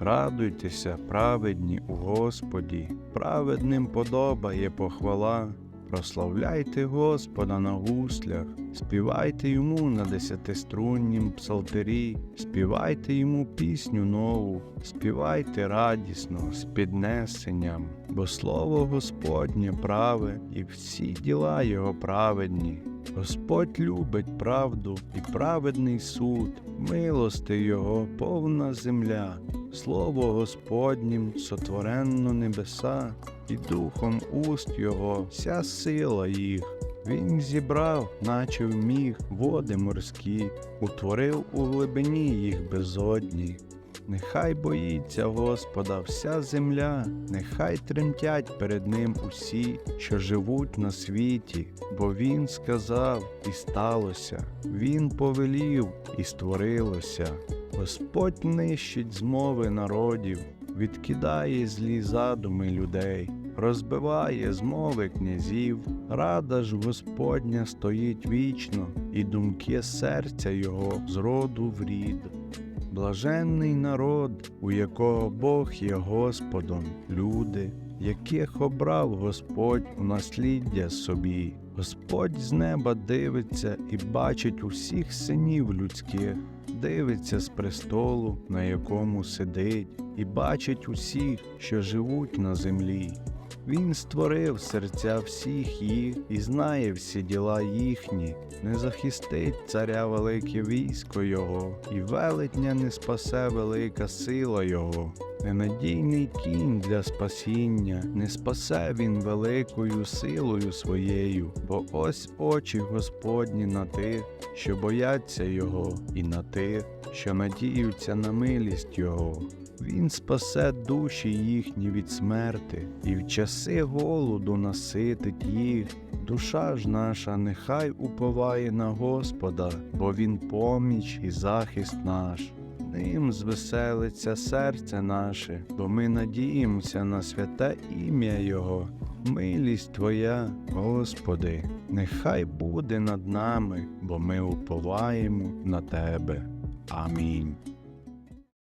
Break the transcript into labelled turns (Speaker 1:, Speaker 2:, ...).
Speaker 1: Радуйтеся, праведні у Господі, праведним подобає похвала. Прославляйте Господа на гуслях, співайте йому на десятиструннім псалтирі, співайте йому пісню нову, співайте радісно, з піднесенням, бо слово Господнє праве і всі діла його праведні. Господь любить правду і праведний суд, милости Його повна земля, слово Господнім сотворенно небеса, і духом уст Його вся сила їх. Він зібрав, наче вміг, води морські, утворив у глибині їх безодні. Нехай боїться Господа вся земля, нехай тремтять перед ним усі, що живуть на світі, бо Він сказав, і сталося, Він повелів, і створилося. Господь нищить змови народів, відкидає злі задуми людей, розбиває змови князів, рада ж Господня стоїть вічно, і думки серця Його з роду в рід. Блаженний народ, у якого Бог є Господом, люди, яких обрав Господь у насліддя собі. Господь з неба дивиться і бачить усіх синів людських, дивиться з престолу, на якому сидить, і бачить усіх, що живуть на землі. Він створив серця всіх їх і знає всі діла їхні, не захистить царя велике військо його, і велетня не спасе велика сила його. Ненадійний кінь для спасіння, не спасе він великою силою своєю, бо ось очі Господні на тих, що бояться Його, і на тих, що надіються на милість Його. Він спасе душі їхні від смерти, і в часи голоду наситить їх. Душа ж наша нехай уповає на Господа, бо Він поміч і захист наш. Ним звеселиться серце наше, бо ми надіємося на святе ім'я Його. Милість Твоя, Господи, нехай буде над нами, бо ми уповаємо на Тебе. Амінь.